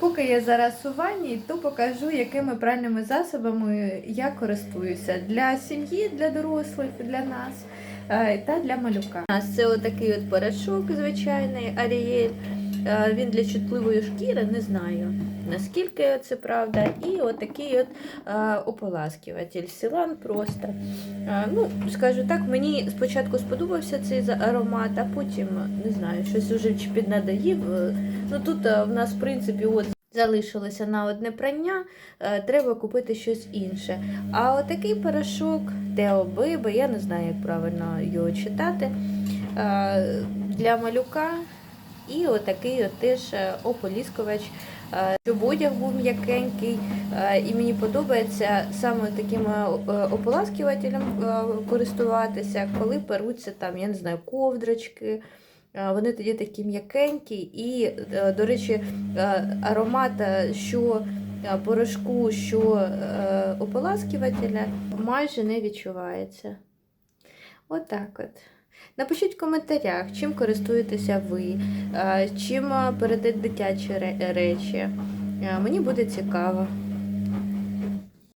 Поки я зараз у ванні, то покажу, якими пральними засобами я користуюся для сім'ї, для дорослих, для нас е, та для малюка. У нас це отакий от порошок звичайний Арієль. Е, Він для чутливої шкіри, не знаю наскільки це правда. І отакий от е, ополаскиватель Сілан просто. Е, ну, скажу так, мені спочатку сподобався цей аромат, а потім не знаю, щось уже чи піднадоїв. Ну тут в нас, в принципі, от. Залишилося на одне прання, треба купити щось інше. А отакий порошок Тео Бейбе, я не знаю, як правильно його читати. Для малюка і отакий от теж е, ополіскувач, е, щоб одяг був м'якенький. е, І мені подобається саме таким ополаскувателем користуватися, коли перуться там, я не знаю, ковдрочки. Вони тоді такі м'якенькі, і, до речі, аромат що порошку, що ополаскувателя майже не відчувається. Отак от. Напишіть в коментарях, чим користуєтеся ви, е, чим е, передать дитячі речі. Е, Мені буде цікаво.